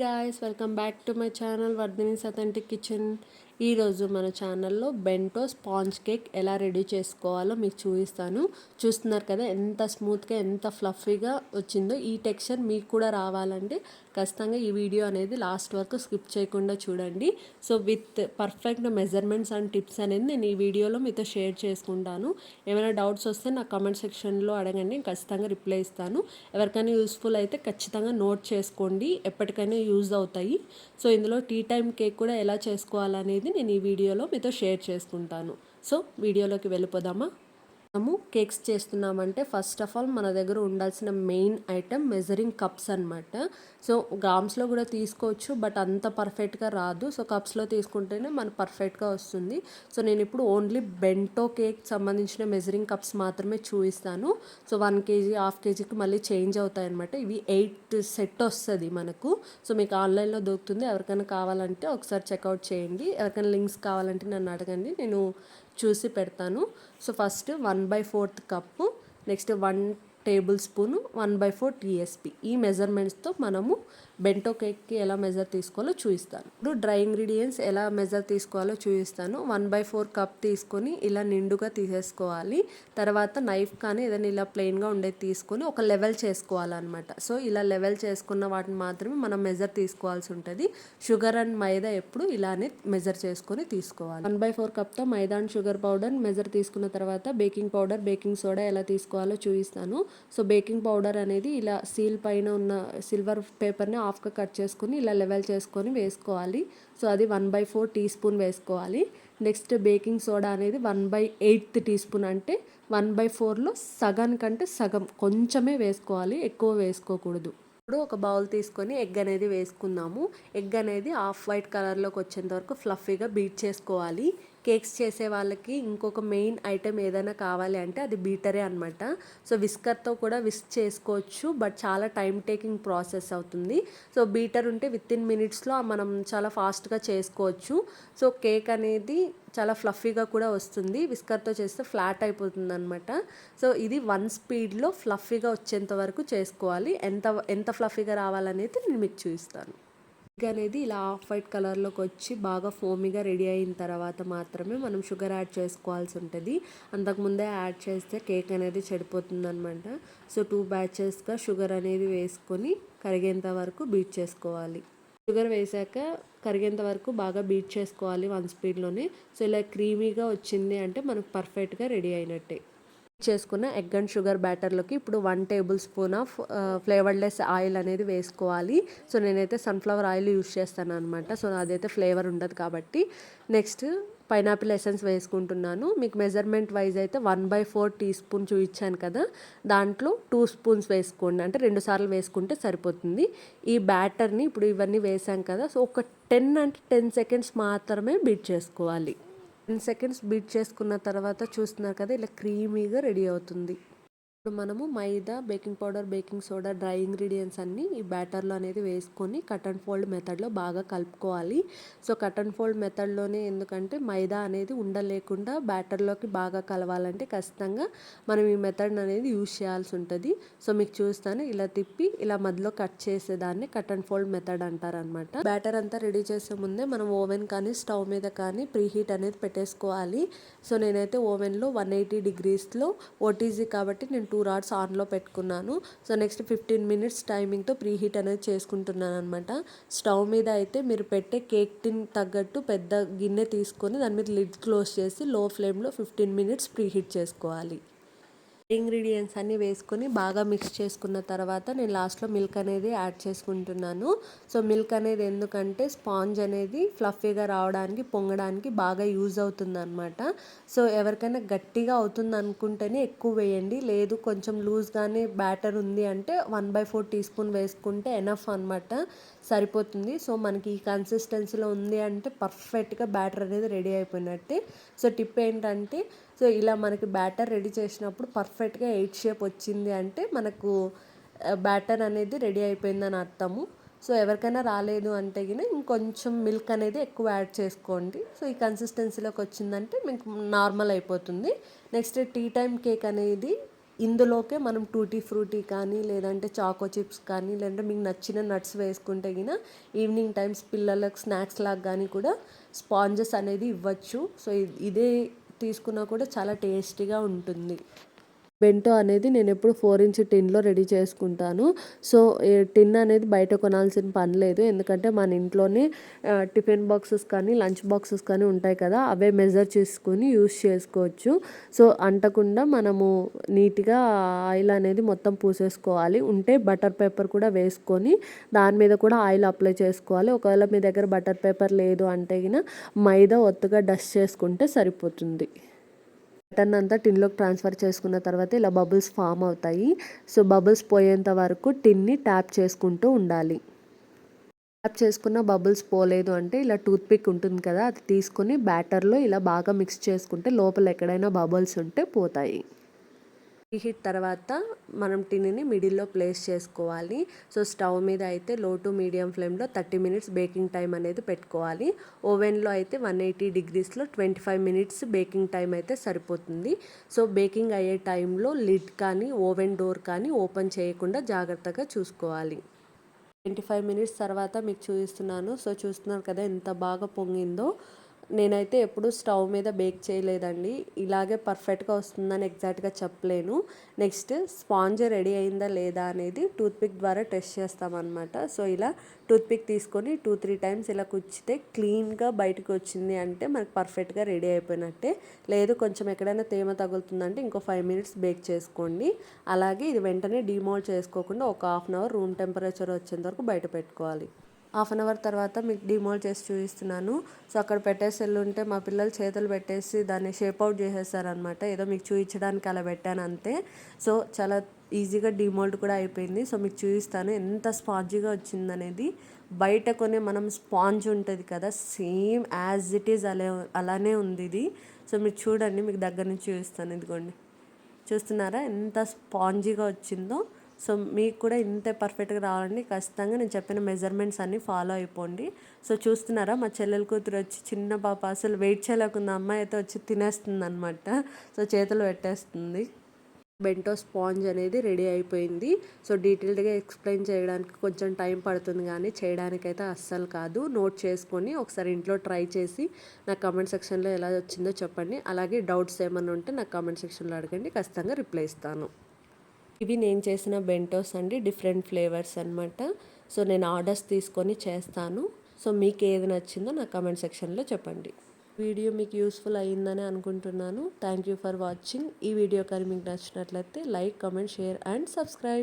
Guys welcome back to my channel Vardhini authentic kitchen ఈరోజు మన ఛానల్లో బెంటో స్పాంజ్ కేక్ ఎలా రెడీ చేసుకోవాలో మీకు చూపిస్తాను. చూస్తున్నారు కదా ఎంత స్మూత్గా ఎంత ఫ్లఫీగా వచ్చిందో. ఈ టెక్స్చర్ మీకు కూడా రావాలంటే ఖచ్చితంగా ఈ వీడియో అనేది లాస్ట్ వరకు స్కిప్ చేయకుండా చూడండి. So with perfect measurements and tips అనేది నేను ఈ వీడియోలో మీతో షేర్ చేసుకుంటాను. ఏమైనా డౌట్స్ వస్తే నా కామెంట్ సెక్షన్లో అడగండి ఖచ్చితంగా రిప్లై ఇస్తాను. ఎవరికైనా యూస్ఫుల్ అయితే ఖచ్చితంగా నోట్ చేసుకోండి ఎప్పటికైనా యూజ్ అవుతాయి. సో ఇందులో టీ టైం కేక్ కూడా ఎలా చేసుకోవాలనేది నేను ఈ వీడియోలో మీతో షేర్ చేసుకుంటాను. సో వీడియోలోకి వెళ్ళిపోదామా? మనము కేక్స్ చేస్తున్నామంటే ఫస్ట్ ఆఫ్ ఆల్ మన దగ్గర ఉండాల్సిన మెయిన్ ఐటమ్ మెజరింగ్ కప్స్ అనమాట సో గ్రామ్స్లో కూడా తీసుకోవచ్చు బట్ అంత పర్ఫెక్ట్గా రాదు. సో కప్స్లో తీసుకుంటేనే మనకు పర్ఫెక్ట్గా వస్తుంది. సో నేను ఇప్పుడు ఓన్లీ బెంటో కేక్ సంబంధించిన మెజరింగ్ కప్స్ మాత్రమే చూపిస్తాను. సో వన్ కేజీ హాఫ్ కేజీకి మళ్ళీ చేంజ్ అవుతాయి అనమాట ఇవి ఎయిట్ సెట్ వస్తుంది మనకు. సో మీకు ఆన్లైన్లో దొరుకుతుంది. ఎవరికైనా కావాలంటే ఒకసారి చెక్అవుట్ చేయండి. ఎవరికైనా లింక్స్ కావాలంటే నన్ను అడగండి. నేను చూసి పెడతాను. So first one by fourth cup next one tablespoon one by four tsp. ఈ మెజర్మెంట్స్తో మనము బెంటో కేక్కి ఎలా మెజర్ తీసుకోవాలో చూపిస్తాను. ఇప్పుడు డ్రై ఇంగ్రీడియంట్స్ ఎలా మెజర్ తీసుకోవాలో చూపిస్తాను. వన్ బై ఫోర్ కప్ తీసుకొని ఇలా నిండుగా తీసేసుకోవాలి. తర్వాత నైఫ్ కానీ ఏదైనా ఇలా ప్లెయిన్గా ఉండేది తీసుకొని ఒక లెవెల్ చేసుకోవాలన్నమాట. సో ఇలా లెవెల్ చేసుకున్న వాటిని మాత్రమే మనం మెజర్ తీసుకోవాల్సి ఉంటుంది. షుగర్ అండ్ మైదా ఎప్పుడు ఇలానే మెజర్ చేసుకొని తీసుకోవాలి. వన్ బై ఫోర్ కప్తో maida and sugar powder measure తీసుకున్న తర్వాత బేకింగ్ పౌడర్ బేకింగ్ సోడా ఎలా తీసుకోవాలో చూపిస్తాను. సో బేకింగ్ పౌడర్ అనేది ఇలా సీల్ పైన ఉన్న సిల్వర్ పేపర్ని హాఫ్గా కట్ చేసుకొని ఇలా లెవెల్ చేసుకొని వేసుకోవాలి. సో అది one by four teaspoon వేసుకోవాలి. నెక్స్ట్ బేకింగ్ సోడా అనేది one by eighth teaspoon అంటే వన్ బై ఫోర్లో సగానికంటే సగం కొంచెమే వేసుకోవాలి ఎక్కువ వేసుకోకూడదు. ఇప్పుడు ఒక బౌల్ తీసుకొని ఎగ్ అనేది వేసుకుందాము. ఎగ్ అనేది ఆఫ్ వైట్ కలర్లోకి వచ్చేంత వరకు ఫ్లఫీగా బీట్ చేసుకోవాలి. కేక్స్ చేసే వాళ్ళకి ఇంకొక మెయిన్ ఐటెం ఏదైనా కావాలి అంటే అది బీటరే అనమాట సో విస్కర్తో కూడా విస్క్ చేసుకోవచ్చు బట్ చాలా టైం టేకింగ్ ప్రాసెస్ అవుతుంది. సో బీటర్ ఉంటే విత్ ఇన్ మినిట్స్లో మనం చాలా ఫాస్ట్గా చేసుకోవచ్చు. సో కేక్ అనేది చాలా ఫ్లఫీగా కూడా వస్తుంది. విస్కర్తో చేస్తే ఫ్లాట్ అయిపోతుంది అనమాట సో ఇది వన్ స్పీడ్లో ఫ్లఫీగా వచ్చేంత వరకు చేసుకోవాలి. ఎంత ఎంత ఫ్లఫీగా రావాలనేది నేను మీకు చూపిస్తాను. ఎగ్ అనేది ఇలా ఆఫ్ వైట్ కలర్లోకి వచ్చి బాగా ఫోమీగా రెడీ అయిన తర్వాత మాత్రమే మనం షుగర్ యాడ్ చేసుకోవాల్సి ఉంటుంది. అంతకుముందే యాడ్ చేస్తే కేక్ అనేది చెడిపోతుంది అనమాట సో టూ బ్యాచెస్గా షుగర్ అనేది వేసుకొని కరిగేంత వరకు బీట్ చేసుకోవాలి. షుగర్ వేసాక కరిగేంత వరకు బాగా బీట్ చేసుకోవాలి వన్ స్పీడ్లోనే. సో ఇలా క్రీమీగా వచ్చింది అంటే మనకు పర్ఫెక్ట్గా రెడీ అయినట్టే. చేసుకున్న ఎగ్ అండ్ షుగర్ బ్యాటర్లోకి ఇప్పుడు one tablespoon of flavourless oil అనేది వేసుకోవాలి. సో నేనైతే సన్ఫ్లవర్ ఆయిల్ యూస్ చేస్తాను అనమాట సో అదైతే ఫ్లేవర్ ఉండదు కాబట్టి. నెక్స్ట్ పైనాపిల్ ఎసెన్స్ వేసుకుంటున్నాను. మీకు మెజర్మెంట్ వైజ్ అయితే one by four teaspoon చూపించాను కదా. దాంట్లో టూ స్పూన్స్ వేసుకోండి. అంటే రెండు సార్లు వేసుకుంటే సరిపోతుంది. ఈ బ్యాటర్ని ఇప్పుడు ఇవన్నీ వేసాం కదా. సో ఒక టెన్ అంటే టెన్ సెకండ్స్ మాత్రమే బీట్ చేసుకోవాలి. టెన్ సెకండ్స్ బీట్ చేసుకున్న తర్వాత చూస్తున్నారు కదా ఇలా క్రీమీగా రెడీ అవుతుంది. ఇప్పుడు మనము maida baking powder baking soda dry ingredients అన్నీ ఈ బ్యాటర్లో అనేది వేసుకొని కట్ అండ్ ఫోల్డ్ మెథడ్లో బాగా కలుపుకోవాలి. సో కట్ అండ్ ఫోల్డ్ మెథడ్లోనే ఎందుకంటే మైదా అనేది ఉండలేకుండా బ్యాటర్లోకి బాగా కలవాలంటే ఖచ్చితంగా మనం ఈ మెథడ్ అనేది యూజ్ చేయాల్సి ఉంటుంది. సో మీకు చూస్తాను ఇలా తిప్పి ఇలా మధ్యలో కట్ చేసేదాన్ని కట్ అండ్ ఫోల్డ్ మెథడ్ అంటారనమాట. బ్యాటర్ అంతా రెడీ చేసే ముందే మనం ఓవెన్ కానీ స్టవ్ మీద కానీ ప్రీ హీట్ అనేది పెట్టేసుకోవాలి. సో నేనైతే ఓవెన్లో వన్ ఎయిటీ డిగ్రీస్లో ఓటీజీ కాబట్టి నేను టూ రాడ్స్ ఆన్లో పెట్టుకున్నాను. సో నెక్స్ట్ ఫిఫ్టీన్ మినిట్స్ టైమింగ్తో ప్రీ హీట్ అనేది చేసుకుంటున్నాను అనమాట స్టవ్ మీద అయితే మీరు పెట్టే కేక్ టిన్ తగ్గట్టు పెద్ద గిన్నె తీసుకొని దాని మీద లిడ్ క్లోజ్ చేసి లో ఫ్లేమ్లో ఫిఫ్టీన్ మినిట్స్ ప్రీ హీట్ చేసుకోవాలి. ఇంగ్రీడియంట్స్ అన్నీ వేసుకొని బాగా మిక్స్ చేసుకున్న తర్వాత నేను లాస్ట్లో మిల్క్ అనేది యాడ్ చేసుకుంటున్నాను. సో మిల్క్ అనేది ఎందుకంటే స్పాంజ్ అనేది ఫ్లఫీగా రావడానికి పొంగడానికి బాగా యూజ్ అవుతుంది అనమాట సో ఎవరికైనా గట్టిగా అవుతుంది అనుకుంటేనే ఎక్కువ వేయండి. లేదు కొంచెం లూజ్గానే బ్యాటర్ ఉంది అంటే one by four teaspoon వేసుకుంటే ఎనఫ్ అనమాట సరిపోతుంది. సో మనకి ఈ కన్సిస్టెన్సీలో ఉంది అంటే పర్ఫెక్ట్గా బ్యాటర్ అనేది రెడీ అయిపోయినట్టే. సో టిప్ ఏంటంటే సో ఇలా మనకి బ్యాటర్ రెడీ చేసినప్పుడు పర్ఫెక్ట్గా ఎయిట్ షేప్ వచ్చింది అంటే మనకు బ్యాటర్ అనేది రెడీ అయిపోయిందని అర్థము. సో ఎవరికైనా రాలేదు అంటే కానీ ఇంకొంచెం మిల్క్ అనేది ఎక్కువ యాడ్ చేసుకోండి. సో ఈ కన్సిస్టెన్సీలోకి వచ్చిందంటే మీకు నార్మల్ అయిపోతుంది. నెక్స్ట్ టీ టైం కేక్ అనేది ఇందులోకే మనం టూటీ ఫ్రూటీ కానీ లేదంటే చాకో చిప్స్ కానీ లేదంటే మీకు నచ్చిన నట్స్ వేసుకుంటే గిన ఈవినింగ్ టైమ్స్ పిల్లలకు స్నాక్స్ లాగా కానీ కూడా స్పాంజెస్ అనేది ఇవ్వచ్చు. సో ఇదే తీసుకున్నా కూడా చాలా టేస్టీగా ఉంటుంది. బెంటో అనేది నేను ఎప్పుడు ఫోర్ ఇంచ్ టిన్లో రెడీ చేసుకుంటాను. సో టిన్ అనేది బయట కొనాల్సిన పని లేదు. ఎందుకంటే మన ఇంట్లోనే టిఫిన్ బాక్సెస్ కానీ లంచ్ బాక్సెస్ కానీ ఉంటాయి కదా అవే మెజర్ చేసుకొని యూస్ చేసుకోవచ్చు. సో అంటకుండా మనము నీట్గా ఆయిల్ అనేది మొత్తం పూసేసుకోవాలి. ఉంటే బటర్ పేపర్ కూడా వేసుకొని దాని మీద కూడా ఆయిల్ అప్లై చేసుకోవాలి. ఒకవేళ మీ దగ్గర బటర్ పేపర్ లేదు అంటే మైదా ఒత్తుగా డస్ట్ చేసుకుంటే సరిపోతుంది. బటన్ అంతా టిన్లోకి ట్రాన్స్ఫర్ చేసుకున్న తర్వాత ఇలా బబుల్స్ ఫామ్ అవుతాయి. సో బబుల్స్ పోయేంత వరకు టిన్ని ట్యాప్ చేసుకుంటూ ఉండాలి. ట్యాప్ చేసుకున్న బబుల్స్ పోలేదు అంటే ఇలా టూత్ పిక్ ఉంటుంది కదా అది తీసుకొని బ్యాటర్లో ఇలా బాగా మిక్స్ చేసుకుంటే లోపల ఎక్కడైనా బబుల్స్ ఉంటే పోతాయి. హీట్ తర్వాత మనం టిన్ని మిడిల్లో ప్లేస్ చేసుకోవాలి. సో స్టవ్ మీద అయితే లో టు మీడియం ఫ్లేమ్లో థర్టీ మినిట్స్ బేకింగ్ టైం అనేది పెట్టుకోవాలి. ఓవెన్లో అయితే one eighty డిగ్రీస్లో twenty five minutes baking time అయితే సరిపోతుంది. సో బేకింగ్ అయ్యే టైంలో లిడ్ కానీ ఓవెన్ డోర్ కానీ ఓపెన్ చేయకుండా జాగ్రత్తగా చూసుకోవాలి. ట్వంటీ ఫైవ్ మినిట్స్ తర్వాత మీకు చూపిస్తున్నాను. సో చూస్తున్నారు కదా ఎంత బాగా పొంగిందో. నేనైతే ఎప్పుడు స్టవ్ మీద బేక్ చేయలేదండి. ఇలాగే పర్ఫెక్ట్గా వస్తుందని ఎగ్జాక్ట్గా చెప్పలేను. నెక్స్ట్ స్పాంజ్ రెడీ అయిందా లేదా అనేది టూత్పిక్ ద్వారా టెస్ట్ చేస్తామన్నమాట. సో ఇలా టూత్పిక్ తీసుకొని టూ త్రీ టైమ్స్ ఇలా కుచ్చితే క్లీన్గా బయటకు వచ్చింది అంటే మనకు పర్ఫెక్ట్గా రెడీ అయిపోయినట్టే. లేదు కొంచెం ఎక్కడైనా తేమ తగులుతుందంటే ఇంకో ఫైవ్ మినిట్స్ బేక్ చేసుకోండి. అలాగే ఇది వెంటనే డిమోల్డ్ చేసుకోకుండా ఒక half an hour room temperature వచ్చేంత వరకు బయట పెట్టుకోవాలి. హాఫ్ అన్ అవర్ తర్వాత మీకు డిమోల్ చేసి చూపిస్తున్నాను. సో అక్కడ పెట్టేసి ఉంటే మా పిల్లలు చేతులు పెట్టేసి దాన్ని షేప్ అవుట్ చేసేసారనమాట ఏదో మీకు చూపించడానికి అలా పెట్టాను అంతే. సో చాలా ఈజీగా డిమోల్డ్ కూడా అయిపోయింది. సో మీకు చూపిస్తాను. ఎంత స్పాంజీగా వచ్చిందనేది. బయట కొనే మనం స్పాంజ్ ఉంటుంది కదా సేమ్ యాజ్ ఇట్ ఈజ్ అలా అలానే ఉంది ఇది. సో మీరు చూడండి మీకు దగ్గర నుంచి చూపిస్తాను. ఇదిగోండి. చూస్తున్నారా? ఎంత స్పాంజీగా వచ్చిందో. సో మీకు కూడా ఇంతే పర్ఫెక్ట్గా రావాలండి. ఖచ్చితంగా నేను చెప్పిన మెజర్మెంట్స్ అన్నీ ఫాలో అయిపోండి. సో చూస్తున్నారా మా చెల్లెల కూతురు వచ్చి చిన్న పాప అసలు వెయిట్ చేయలేకుండా అమ్మాయి అయితే వచ్చి తినేస్తుంది అనమాట సో చేతులు పెట్టేస్తుంది. బెంటో స్పాంజ్ అనేది రెడీ అయిపోయింది. సో డీటెయిల్డ్గా ఎక్స్ప్లెయిన్ చేయడానికి కొంచెం టైం పడుతుంది కానీ చేయడానికైతే అస్సలు కాదు. నోట్ చేసుకొని ఒకసారి ఇంట్లో ట్రై చేసి నాకు కామెంట్ సెక్షన్లో ఎలా వచ్చిందో చెప్పండి. అలాగే డౌట్స్ ఏమైనా ఉంటే నాకు కామెంట్ సెక్షన్లో అడగండి. ఖచ్చితంగా రిప్లై ఇస్తాను. ఇవి నేను చేసిన బెంటోస్ అండి డిఫరెంట్ ఫ్లేవర్స్ అనమాట సో నేను ఆర్డర్స్ తీసుకొని చేస్తాను. సో మీకు ఏది నచ్చిందో నా కమెంట్ సెక్షన్లో చెప్పండి. వీడియో మీకు యూస్ఫుల్ అయ్యిందని అనుకుంటున్నాను. Thank you for watching. ఈ వీడియో కానీ మీకు నచ్చినట్లయితే like comment share and subscribe.